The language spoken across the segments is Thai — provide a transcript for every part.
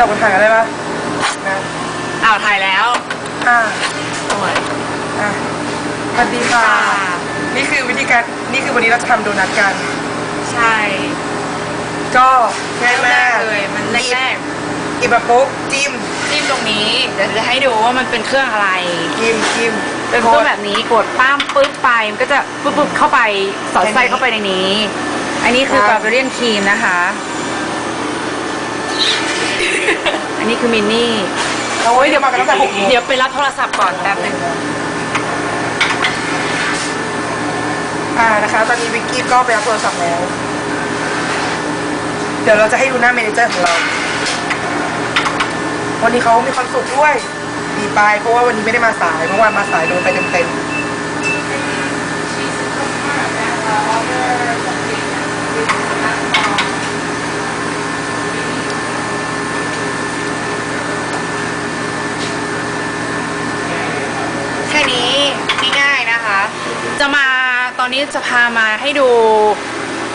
จับบนถ่ายกันได้ปะนะอ้าวถ่ายแล้วอ่าสวยอะสวัสดีค่ะ นี่คือวิธีการ นี่คือวันนี้เราจะทำโดนัทกัน ใช่ก็ง่ายแรมากกเลยมันแรกหยิบมาปุ๊บจิ้มๆจิ้มตรงนี้ เดี๋ยวจะให้ดูว่ามันเป็นเครื่องอะไร จิ้มจิ้มเป็นเครื่องแบบนี้กดป้ามปึ๊บไปมันก็จะปึ๊บปึ๊บเข้าไปสอดไส้เข้าไปในนี้ อันนี้คือบาร์เบเรียนครีมนะคะ อันนี้คือมินนี่เราเดี๋ยวมากันตั้งแต่หกโมงเดี๋ยวไปรับโทรศัพท์ก่อนแป๊บหนึ่งอ่านะคะ ตอนนี้วิกกี้ก็ไปรับโทรศัพท์แล้ว เดี๋ยวเราจะให้ดูหน้าเมเนเจอร์ของเรา วันนี้เขามีความสุขด้วยดีไปเพราะว่าวันนี้ไม่ได้มาสายเมื่อวานมาสายโดนไปเต็มๆ แค่นี้ง่ายๆนะคะ จะมาตอนนี้จะพามาให้ดู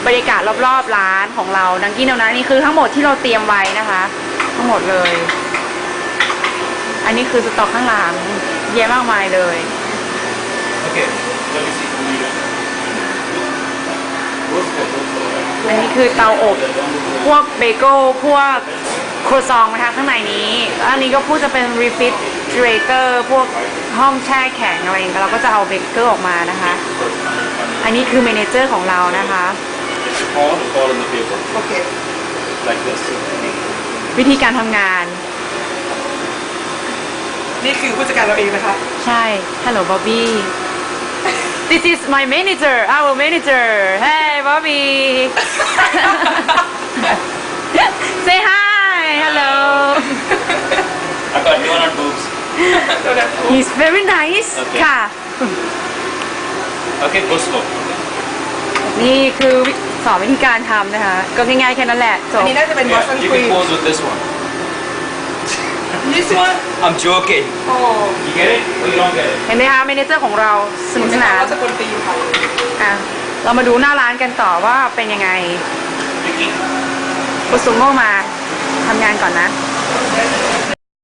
บรรยากาศรอบๆร้านของเราดังกี้นนะนี่คือทั้งหมดที่เราเตรียมไว้นะคะ ทั้งหมดเลย อันนี้คือสต็อกข้างหลังเยอะมากมายเลย Okay, let me see. Work for, work for. อันนี้คือเตาอบ พวกเบเกิลพวกครัวซองนะคะข้างในนี้แล้วอันนี้ก็พูดจะเป็น refrigerator พวกห้องแช่แข็งอะไรอย่างเงี้ยเราก็จะเอาเบเกิลออกมานะคะ อันนี้คือเมเนเจอร์ของเรานะคะ All the fall on the paper, โอเค like this. วิธีการทำงาน นี่คือผู้จัดการเราเองนะคะ ใช่ Hello Bobby This is my manager our manager Hey Bobby He's very nice Okay. ค่ะ Okay, go slow. นี่คือวิสอนวิธีการทำนะคะ ก็ง่ายๆแค่นั้นแหละจอันบ นี้น่าจะเป็น Yeah, Boston you Cream can pose with this one. This one I'm joking. โอ้ You get it? Or you don't get it? เห็นไหมคะเมเนเจอร์ของเราสนุกสนานว่าจะคนตีค่ะอะ เรามาดูหน้าร้านกันต่อว่าเป็นยังไง Vicky, กุสุงโง่มาทำงานก่อนนะ เ